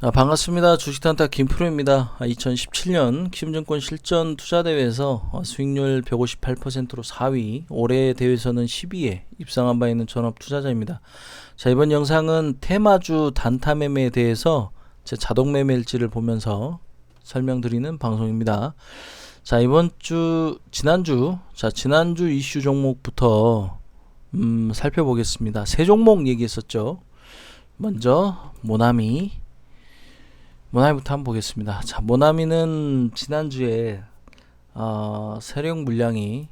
아, 반갑습니다. 주식단타 김프로입니다. 아, 2017년 키움증권 실전 투자대회에서 어, 수익률 158%로 4위, 올해 대회에서는 12위에 입상한 바 있는 전업 투자자입니다. 자, 이번 영상은 테마주 단타 매매에 대해서 제 자동 매매일지를 보면서 설명드리는 방송입니다. 자, 이번 주, 지난주, 자, 지난주 이슈 종목부터, 음, 살펴보겠습니다. 세 종목 얘기했었죠. 먼저, 모나미, 모나미부터 한번 보겠습니다. 자, 모나미는 지난주에 어, 세력 물량이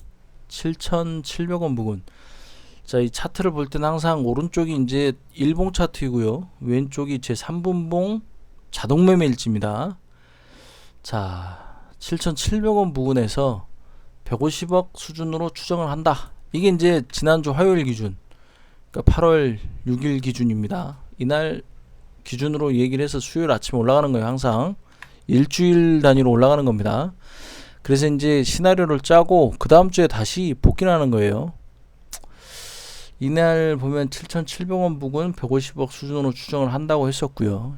7,700원 부근. 자, 이 차트를 볼 때는 항상 오른쪽이 이제 일봉 차트이고요. 왼쪽이 제 3분봉 자동 매매 일지입니다. 자, 7,700원 부근에서 150억 수준으로 추정을 한다. 이게 이제 지난주 화요일 기준. 그러니까 8월 6일 기준입니다. 이날 기준으로 얘기를 해서 수요일 아침에 올라가는 거예요. 항상 일주일 단위로 올라가는 겁니다. 그래서 이제 시나리오를 짜고 그 다음 주에 다시 복귀를 하는 거예요. 이날 보면 7,700원 부근 150억 수준으로 추정을 한다고 했었고요.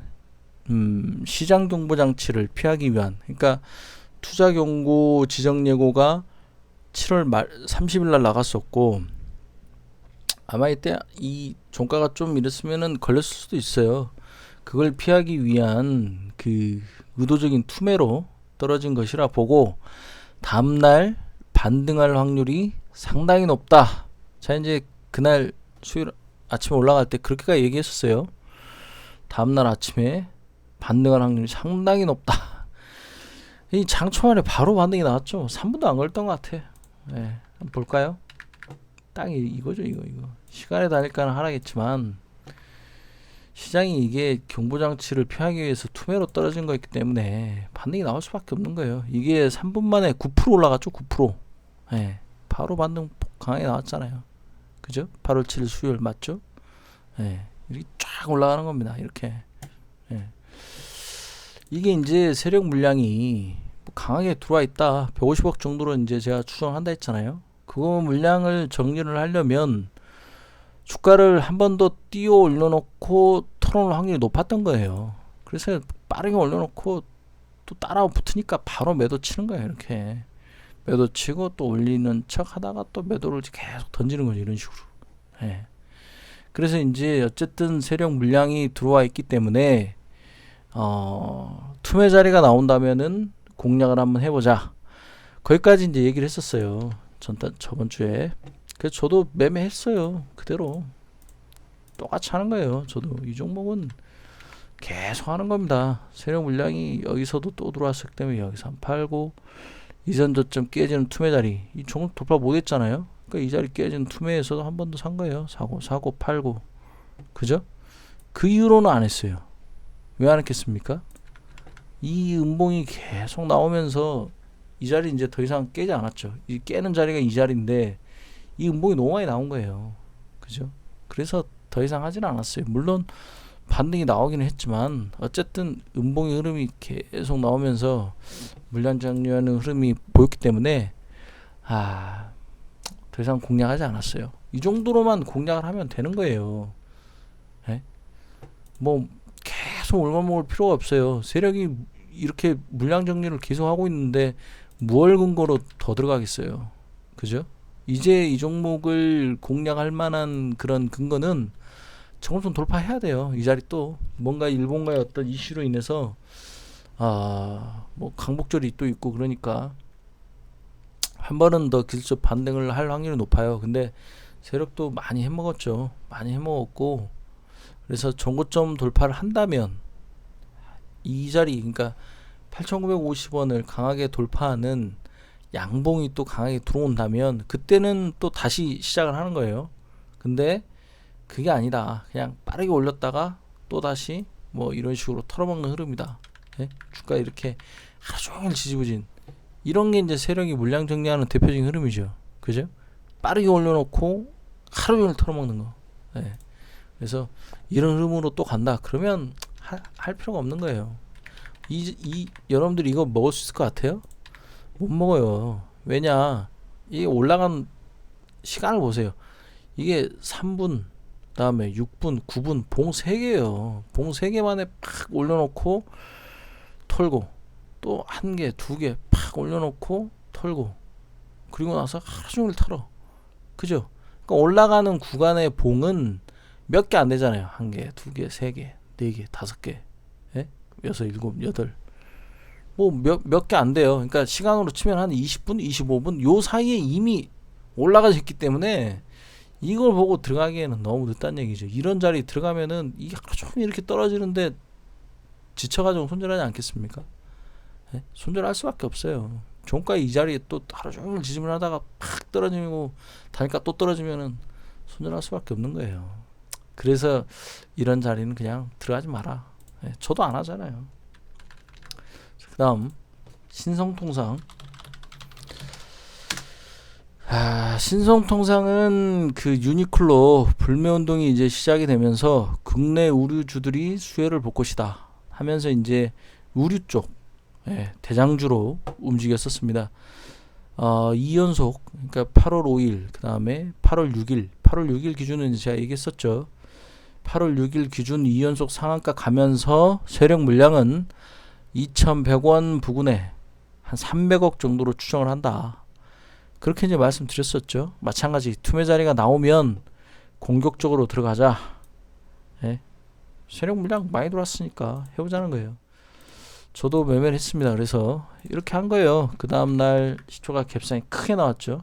음, 시장 경보 장치를 피하기 위한 그러니까 투자 경고 지정 예고가 7월 말 30일 날 나갔었고 아마 이때 이 종가가 좀 이랬으면은 걸렸을 수도 있어요. 그걸 피하기 위한 그 의도적인 투매로 떨어진 것이라 보고 다음날 반등할 확률이 상당히 높다. 자 이제 그날 수요일 아침에 올라갈 때 그렇게까지 얘기했었어요. 다음날 아침에 반등할 확률이 상당히 높다. 이 장초만에 바로 반등이 나왔죠. 3분도 안 걸렸던 것 같아. 네, 한번 볼까요? 딱 이- 이거죠, 이거, 이거. 시간에 다닐까는 하락했지만 시장이 이게 경보장치를 피하기 위해서 투매로 떨어진 거였기 때문에 반등이 나올 수밖에 없는 거예요. 이게 3분 만에 9% 올라갔죠, 9%. 예. 바로 반등 강하게 나왔잖아요. 그죠? 8월 7일 수요일 맞죠? 예. 이렇게 쫙 올라가는 겁니다. 이렇게. 예. 이게 이제 세력 물량이 뭐 강하게 들어와 있다. 150억 정도로 이제 제가 추정한다 했잖아요. 그거 물량을 정리를 하려면 주가를 한 번 더 띄어 올려놓고 털어놓을 확률이 높았던 거예요. 그래서 빠르게 올려놓고 또 따라 붙으니까 바로 매도 치는 거예요. 이렇게 매도 치고 또 올리는 척 하다가 또 매도를 계속 던지는 거죠. 이런 식으로. 예. 그래서 이제 어쨌든 세력 물량이 들어와 있기 때문에 어, 투매 자리가 나온다면은 공략을 한번 해보자. 거기까지 이제 얘기를 했었어요. 전 저번 주에. 그래서 저도 매매했어요. 그대로. 똑같이 하는 거예요. 저도 이 종목은 계속 하는 겁니다. 세력 물량이 여기서도 또 들어왔기 때문에 여기서 한 팔고 이전 저점 깨지는 투매 자리 이 종목 돌파 못했잖아요. 그러니까 이 자리 깨지는 투매에서도 한번더산 거예요. 사고 사고 팔고 그죠? 그 이후로는 안 했어요. 왜 안 했겠습니까? 이 음봉이 계속 나오면서 이 자리 이제 더 이상 깨지 않았죠. 이 깨는 자리가 이 자리인데 이 음봉이 너무 많이 나온 거예요. 그죠? 그래서 더 이상 하지는 않았어요. 물론 반등이 나오기는 했지만 어쨌든 음봉의 흐름이 계속 나오면서 물량 장류하는 흐름이 보였기 때문에 아, 더 이상 공략하지 않았어요. 이 정도로만 공략을 하면 되는 거예요. 예? 뭐 계속 올가먹을 필요가 없어요. 세력이 이렇게 물량 정리를 계속 하고 있는데 무얼 근거로 더 들어가겠어요. 그죠? 이제 이 종목을 공략할 만한 그런 근거는 정점선 돌파해야 돼요. 이 자리 또 뭔가 일본과의 어떤 이슈로 인해서 아 뭐 강복절이 또 있고 그러니까 한 번은 더 기술적 반등을 할 확률이 높아요. 근데 세력도 많이 해먹었죠. 많이 해먹었고 그래서 정고점 돌파를 한다면 이 자리 그러니까 8,950원을 강하게 돌파하는 양봉이 또 강하게 들어온다면 그때는 또 다시 시작을 하는 거예요. 근데 그게 아니다. 그냥 빠르게 올렸다가 또 다시 뭐 이런 식으로 털어먹는 흐름이다. 예? 주가 이렇게 하루 종일 지지부진 이런 게 이제 세력이 물량 정리하는 대표적인 흐름이죠. 그죠? 빠르게 올려놓고 하루 종일 털어먹는 거. 예. 그래서 이런 흐름으로 또 간다. 그러면 하, 할 필요가 없는 거예요. 이, 이 여러분들이 이거 먹을 수 있을 것 같아요? 못 먹어요. 왜냐? 이 올라간 시간을 보세요. 이게 3분, 그다음에 6분, 9분 봉 3개예요. 봉 3개만에 팍 올려놓고 털고 또 한 개, 두 개 팍 올려놓고 털고 그리고 나서 하루 종일 털어. 그죠? 그러니까 올라가는 구간의 봉은 몇 개 안 되잖아요. 한 개, 두 개, 세 개, 네 개, 다섯 개, 예? 여섯, 일곱, 여덟. 뭐 몇 몇 개 안 돼요. 그러니까 시간으로 치면 한 20분, 25분 요 사이에 이미 올라가 있기 때문에 이걸 보고 들어가기에는 너무 늦다는 얘기죠. 이런 자리 들어가면은 이게 하루 종일 이렇게 떨어지는데 지쳐가지고 손절하지 않겠습니까? 예? 손절할 수밖에 없어요. 종가 이 자리에 또 하루 종일 지짐을 하다가 팍 떨어지고 다니까 또 떨어지면은 손절할 수밖에 없는 거예요. 그래서 이런 자리는 그냥 들어가지 마라. 예, 저도 안 하잖아요. 그다음 신성통상. 아, 신성통상은 그 유니클로 불매 운동이 이제 시작이 되면서 국내 우류주들이 수혜를 볼 것이다 하면서 이제 우류 쪽 예, 대장주로 움직였었습니다. 어, 2연속 그러니까 8월 5일 그 다음에 8월 6일 8월 6일 기준은 제가 얘기했었죠. 8월 6일 기준 2연속 상한가 가면서 세력 물량은 2,100원 부근에 한 300억 정도로 추정을 한다. 그렇게 이제 말씀드렸었죠. 마찬가지 투매 자리가 나오면 공격적으로 들어가자. 예. 세력 물량 많이 들어왔으니까 해보자는 거예요. 저도 매매를 했습니다. 그래서 이렇게 한 거예요. 그 다음 날 시초가 갭상이 크게 나왔죠.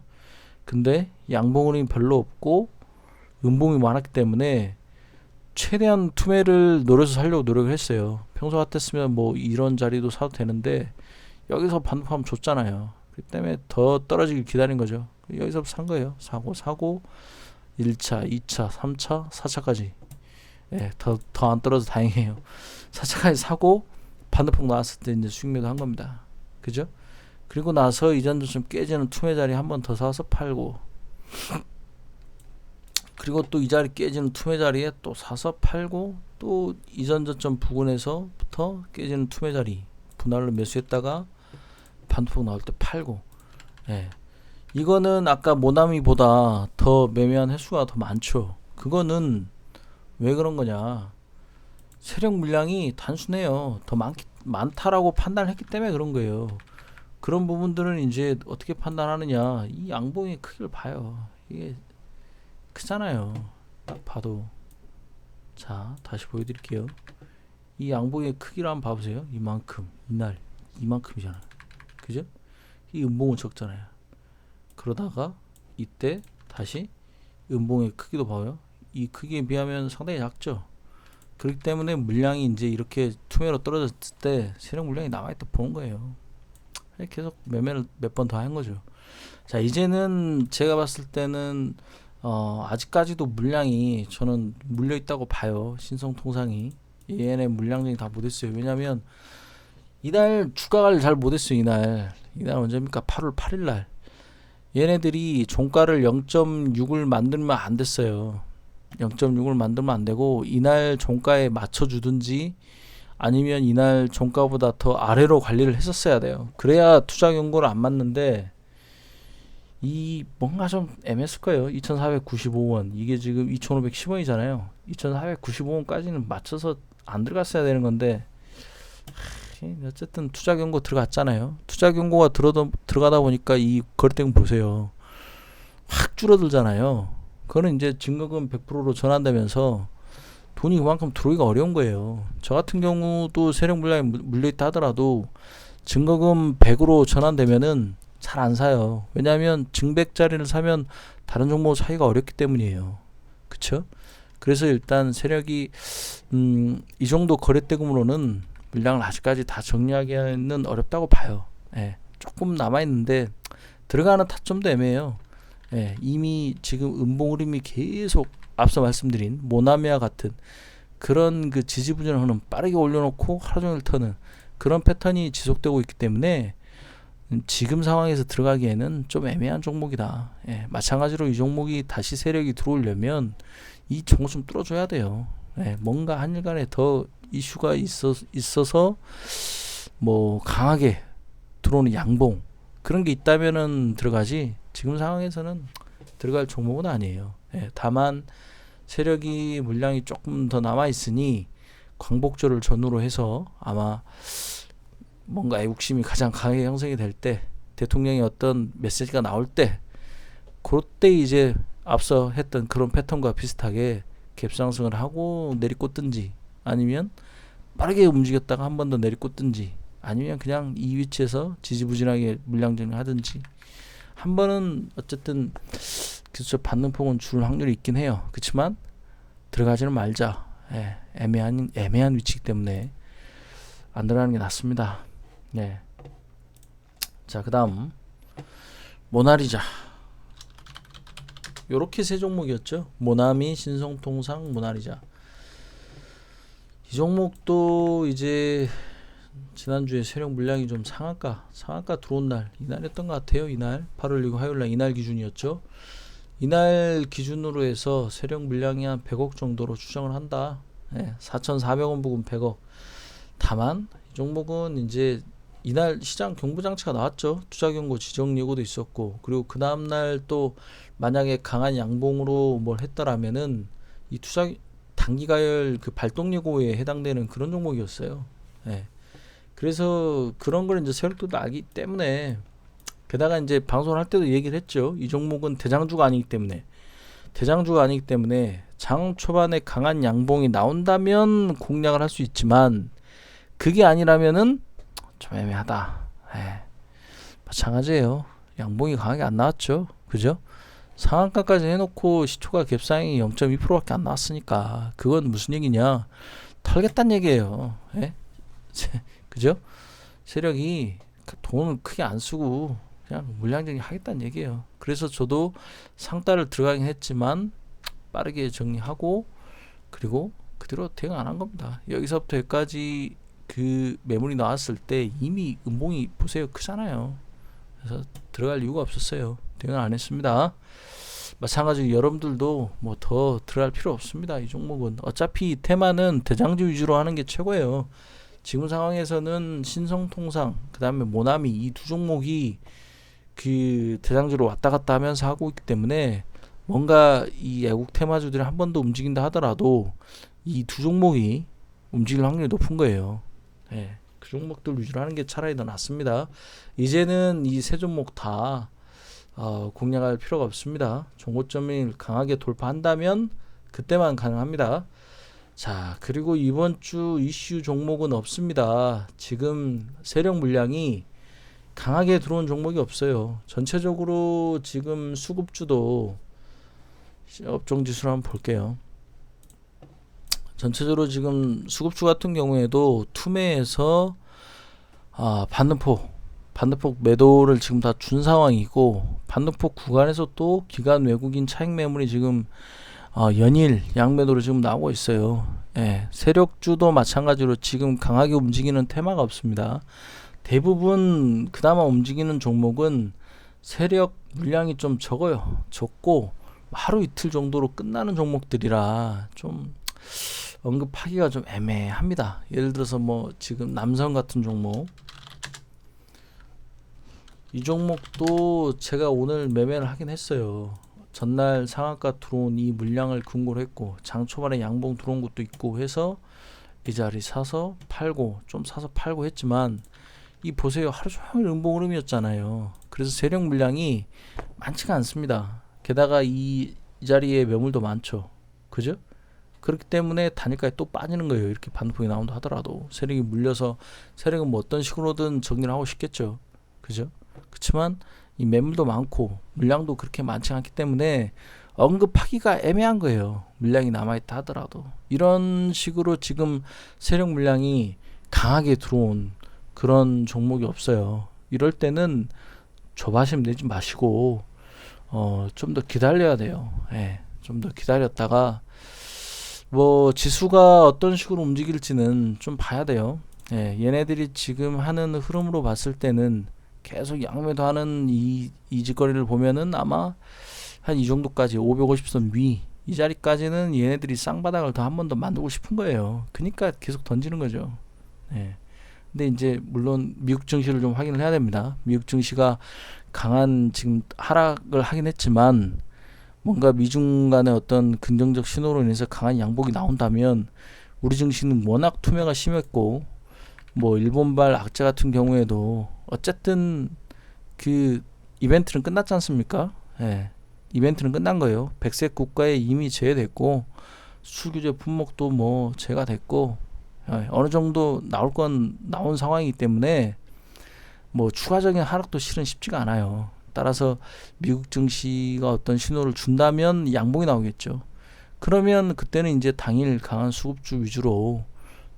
근데 양봉 흐름이 별로 없고 음봉이 많았기 때문에 최대한 투매를 노려서 살려고 노력을 했어요. 평소 같았으면 뭐 이런 자리도 사도 되는데 여기서 반복하면 줬잖아요. 그 때문에 더 떨어지길 기다린 거죠. 여기서 산 거예요. 사고 사고 1차, 2차, 3차, 4차까지 예, 더더 안 떨어져 다행이에요. 4차까지 사고 반대폭 나왔을 때 이제 수익 매도 한 겁니다. 그죠? 그리고 나서 이전도 좀 깨지는 투매 자리 한 번 더 사서 팔고 그리고 또 이 자리 깨지는 투매 자리에 또 사서 팔고 또 이전 저점 부근에서부터 깨지는 투매 자리 분할로 매수했다가 반대폭 나올 때 팔고 예. 이거는 아까 모나미보다 더 매매한 횟수가 더 많죠. 그거는 왜 그런 거냐? 세력 물량이 단순해요. 더 많, 많다라고 판단했기 때문에 그런 거예요. 그런 부분들은 이제 어떻게 판단하느냐. 이 양봉의 크기를 봐요. 이게 크잖아요. 딱 봐도. 자, 다시 보여드릴게요. 이 양봉의 크기를 한번 봐보세요. 이만큼, 이날, 이만큼이잖아. 그죠? 이 음봉은 적잖아요. 그러다가 이때 다시 음봉의 크기도 봐요. 이 크기에 비하면 상당히 작죠. 그렇기 때문에 물량이 이제 이렇게 투매로 떨어졌을 때 세력 물량이 남아있다 보는 거예요. 계속 매매를 몇 번 더 한 거죠. 자 이제는 제가 봤을 때는 어, 아직까지도 물량이 저는 물려 있다고 봐요. 신성통상이 얘네 물량쟁이 다 못했어요. 왜냐면 이날 주가를 잘 못했어요. 이날 이날 언제입니까? 8월 8일 날 얘네들이 종가를 0.6을 만들면 안 됐어요. 0.6을 만들면 안 되고 이날 종가에 맞춰 주든지 아니면 이날 종가보다 더 아래로 관리를 했었어야 돼요. 그래야 투자 경고를 안 맞는데 이 뭔가 좀 애매했을 거예요. 2,495원 이게 지금 2,510원이잖아요. 2,495원까지는 맞춰서 안 들어갔어야 되는 건데 어쨌든 투자 경고 들어갔잖아요. 투자 경고가 들어다, 들어가다 보니까 이 거래대금 보세요. 확 줄어들잖아요. 그거는 이제 증거금 100%로 전환되면서 돈이 그만큼 들어오기가 어려운 거예요. 저 같은 경우도 세력 물량이 물려있다 하더라도 증거금 100으로 전환되면은 잘 안 사요. 왜냐하면 증백자리를 사면 다른 종목 사기가 어렵기 때문이에요. 그쵸? 그래서 일단 세력이 음, 이 정도 거래대금으로는 물량을 아직까지 다 정리하기는 어렵다고 봐요. 예, 조금 남아 있는데 들어가는 타점도 애매해요. 예, 이미 지금 음봉 흐름이 계속 앞서 말씀드린 모나미와 같은 그런 그 지지부진한 흐름 빠르게 올려놓고 하루 종일 터는 그런 패턴이 지속되고 있기 때문에 지금 상황에서 들어가기에는 좀 애매한 종목이다. 예, 마찬가지로 이 종목이 다시 세력이 들어오려면 이 종목 좀 뚫어줘야 돼요. 예, 뭔가 한일간에 더 이슈가 있어, 있어서 뭐 강하게 들어오는 양봉 그런 게 있다면은 들어가지 지금 상황에서는 들어갈 종목은 아니에요. 예, 다만 세력이 물량이 조금 더 남아 있으니 광복절을 전후로 해서 아마 뭔가 애국심이 가장 강하게 형성이 될 때 대통령의 어떤 메시지가 나올 때 그때 이제 앞서 했던 그런 패턴과 비슷하게 갭상승을 하고 내리꽂든지 아니면 빠르게 움직였다가 한 번 더 내리꽂든지 아니면 그냥 이 위치에서 지지부진하게 물량 정리하든지 한 번은 어쨌든 기술적 반등폭은 줄 확률이 있긴 해요. 그렇지만 들어가지는 말자. 예, 애매한 애매한 위치이기 때문에 안 들어가는 게 낫습니다. 네. 자, 그다음 모나리자. 요렇게 세 종목이었죠. 모나미, 신성통상, 모나리자. 이 종목도 이제 지난주에 세력 물량이 좀 상한가 상한가 들어온 날 이날이었던 것 같아요 이날 8월 6일 화요일 날 이날 기준이었죠 이날 기준으로 해서 세력 물량이 한 100억 정도로 추정을 한다 예, 4,400원 부근 100억 다만 이 종목은 이제 이날 시장 경부 장치가 나왔죠 투자 경고 지정 예고도 있었고 그리고 그 다음날 또 만약에 강한 양봉으로 뭘 했더라면은 이 투자 단기가열 그 발동 예고에 해당되는 그런 종목이었어요 예. 그래서 그런 걸 이제 세력들도 알기 때문에 게다가 이제 방송을 할 때도 얘기를 했죠. 이 종목은 대장주가 아니기 때문에 대장주가 아니기 때문에 장 초반에 강한 양봉이 나온다면 공략을 할 수 있지만 그게 아니라면은 좀 애매하다. 에 마찬가지예요. 양봉이 강하게 안 나왔죠. 그죠? 상한가까지 해놓고 시초가 갭상이 0.2%밖에 안 나왔으니까 그건 무슨 얘기냐? 털겠다는 얘기예요. 에? 그죠? 세력이 그 돈을 크게 안 쓰고 그냥 물량정리 하겠다는 얘기예요. 그래서 저도 상따를 들어가긴 했지만 빠르게 정리하고 그리고 그대로 대응 안 한 겁니다. 여기서부터 여기까지 그 매물이 나왔을 때 이미 음봉이 보세요 크잖아요. 그래서 들어갈 이유가 없었어요. 대응 안 했습니다. 마찬가지로 여러분들도 뭐 더 들어갈 필요 없습니다. 이 종목은 어차피 테마는 대장주 위주로 하는 게 최고예요. 지금 상황에서는 신성통상 그다음에 모나미 이 두 종목이 그 대장주로 왔다 갔다 하면서 하고 있기 때문에 뭔가 이 애국 테마주들이 한 번 더 움직인다 하더라도 이 두 종목이 움직일 확률이 높은 거예요. 네, 그 종목들 위주로 하는 게 차라리 더 낫습니다. 이제는 이 세 종목 다 어, 공략할 필요가 없습니다. 종고점을 강하게 돌파한다면 그때만 가능합니다. 자, 그리고 이번 주 이슈 종목은 없습니다. 지금 세력 물량이 강하게 들어온 종목이 없어요. 전체적으로 지금 수급주도 업종 지수를 한번 볼게요. 전체적으로 지금 수급주 같은 경우에도 투매에서 아, 반등폭 반등폭 매도를 지금 다 준 상황이고 반등폭 구간에서 또 기간 외국인 차익 매물이 지금 어, 연일 양매도로 지금 나오고 있어요. 예, 세력주도 마찬가지로 지금 강하게 움직이는 테마가 없습니다. 대부분 그나마 움직이는 종목은 세력 물량이 좀 적어요. 적고 하루 이틀 정도로 끝나는 종목들이라 좀 언급하기가 좀 애매합니다. 예를 들어서 뭐 지금 남성 같은 종목. 이 종목도 제가 오늘 매매를 하긴 했어요. 전날 상한가 들어온 이 물량을 근거로 했고 장 초반에 양봉 들어온 것도 있고 해서 이 자리 사서 팔고 좀 사서 팔고 했지만 이 보세요. 하루 종일 음봉 흐름이었잖아요. 그래서 세력 물량이 많지가 않습니다. 게다가 이, 이 자리에 매물도 많죠. 그죠 그렇기 때문에 단일가에 또 빠지는 거예요 이렇게 반등폭이 나온다 하더라도 세력이 물려서 세력은 뭐 어떤 식으로든 정리를 하고 싶겠죠 그죠 그렇지만 이 매물도 많고 물량도 그렇게 많지 않기 때문에 언급하기가 애매한 거예요. 물량이 남아있다 하더라도. 이런 식으로 지금 세력 물량이 강하게 들어온 그런 종목이 없어요. 이럴 때는 조바심 내지 마시고, 어, 좀 더 기다려야 돼요. 예, 좀 더 기다렸다가, 뭐, 지수가 어떤 식으로 움직일지는 좀 봐야 돼요. 예, 얘네들이 지금 하는 흐름으로 봤을 때는 계속 양매도 하는 이, 이 짓거리를 보면은 아마 한 이 정도까지 550선 위 이 자리까지는 얘네들이 쌍바닥을 더 한 번 더 만들고 싶은 거예요. 그러니까 계속 던지는 거죠. 네. 근데 이제 물론 미국 증시를 좀 확인을 해야 됩니다. 미국 증시가 강한 지금 하락을 하긴 했지만 뭔가 미중 간의 어떤 긍정적 신호로 인해서 강한 양복이 나온다면 우리 증시는 워낙 투매가 심했고 뭐 일본발 악재 같은 경우에도 어쨌든 그 이벤트는 끝났지 않습니까? 예. 이벤트는 끝난 거예요. 백색 국가에 이미 제외됐고 수규제 품목도 뭐 제가 됐고 예, 어느 정도 나올 건 나온 상황이기 때문에 뭐 추가적인 하락도 실은 쉽지가 않아요. 따라서 미국 증시가 어떤 신호를 준다면 양봉이 나오겠죠. 그러면 그때는 이제 당일 강한 수급주 위주로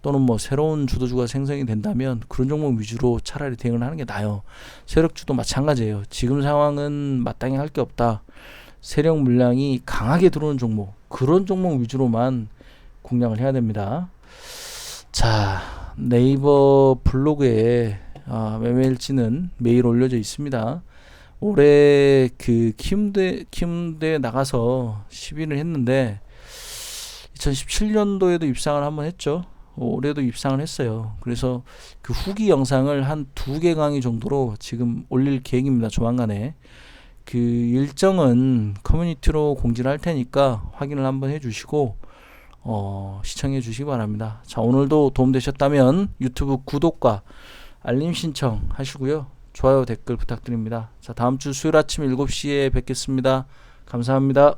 또는 뭐 새로운 주도주가 생성이 된다면 그런 종목 위주로 차라리 대응을 하는 게 나아요. 세력주도 마찬가지예요. 지금 상황은 마땅히 할 게 없다. 세력 물량이 강하게 들어오는 종목 그런 종목 위주로만 공략을 해야 됩니다. 자 네이버 블로그에 아, 매매일지는 매일 올려져 있습니다. 올해 그 키움대 키움대 나가서 10위를 했는데 2017년도에도 입상을 한번 했죠. 올해도 입상을 했어요. 그래서 그 후기 영상을 한 두 개 강의 정도로 지금 올릴 계획입니다. 조만간에 그 일정은 커뮤니티로 공지를 할 테니까 확인을 한번 해 주시고 어, 시청해 주시기 바랍니다. 자 오늘도 도움되셨다면 유튜브 구독과 알림 신청 하시고요. 좋아요 댓글 부탁드립니다. 자 다음 주 수요일 아침 7시에 뵙겠습니다. 감사합니다.